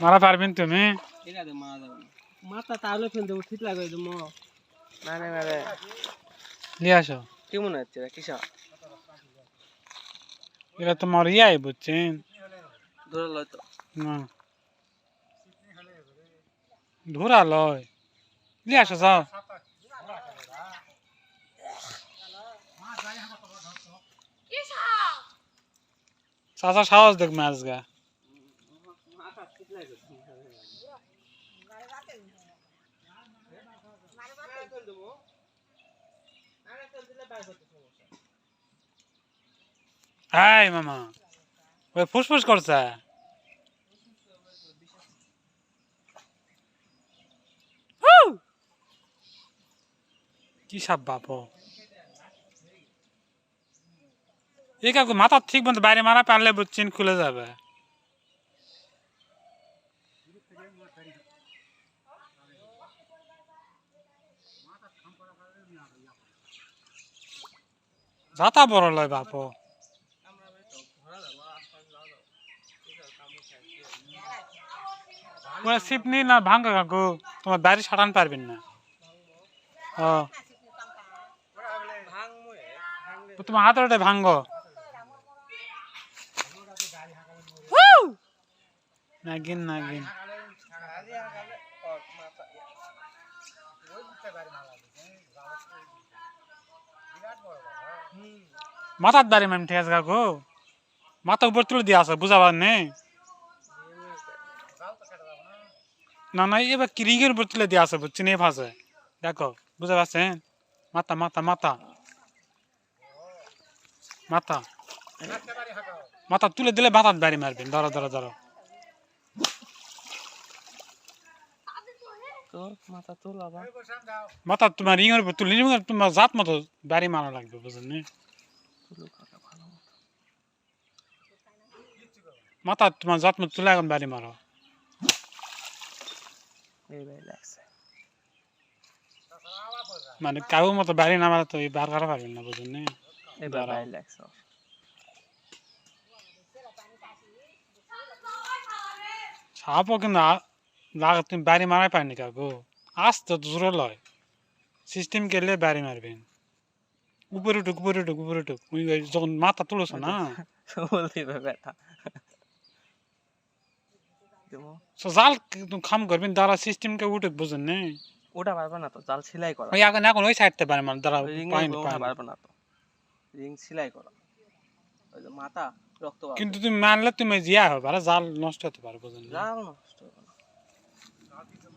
মারা পারবেন তুমি। আছে মাথা তাহলে ফেল দেবো ঠিক লাগবে তো মো। না না না রে নিয়ে আসো। কি মনে কিসা এটা তোমার ইয়াই বুঝছেন? ধরে লয় তো। না। ধরা লয়। নিয়ে আসো যাও। চাচা সাহস দেখ মাছ গা হাই মামা। ওই ফুসফুস করছে। কি সাপ বাপ এই কাকু মাথা ঠিক মতো বাইরে মারা পারলে বুঝছেন খুলে যাবে। যাতা বড় লয় বাপ। সিপনি না ভাঙ্গা কাকু তোমার বাড়ি সাটান পারবেন না। ও। তোমার হাতের ভাঙ্গ। নাগিন নাগিন। মাথার দাঁড়ি ম্যাম আছে কাকু মাথা উপর তুলে দিয়ে আসো, বুঝাবার নেই। না না, এবার কি রিংয়ের উপর তুলে দিয়ে আসে বুঝছেন এই ভাষায় দেখো, বুঝতে পারছেন? মাথা মাথা মাথা। মাথা। মাথা তুলে দিলে মাথার বাড়ি মারবেন। ধরো ধরো ধরো। মাথা তোমার রিংয়ের উপর তুলে রিংয়ের তোমার জাত মতো বাড়ি মারা লাগবে কাকা মাথা তোমার জাত মতো তুলে এখন বাড়ি মারো। মানে কাউ মতো বাড়ি না মারা তো বার করা পারবেন না লাগছে। সাপও কিন্তু লাগা তুমি বাড়ি মারাই পারেনি কাকু আসতে তো জোরে লয় সিস্টেম কেলে বাড়ি মারবেন উপরে উঠুক উপরে উঠুক উপরে উঠুক ওই যখন মাথা তুলেছ না সো জাল খাম করবেন দ্বারা সিস্টেমকে উঠুক বুঝেন নি ওটা পারবে না তো জাল সেলাই করা ওই এখন এখন ওই সাইডতে পারে মানে পাইনি পারবে না তো রিং সেলাই করা ওই যে মাথা রক্ত কিন্তু তুমি মানলে তুমি জিয়া হবে জাল নষ্ট হতে পারে বুঝেন জাল নষ্ট North is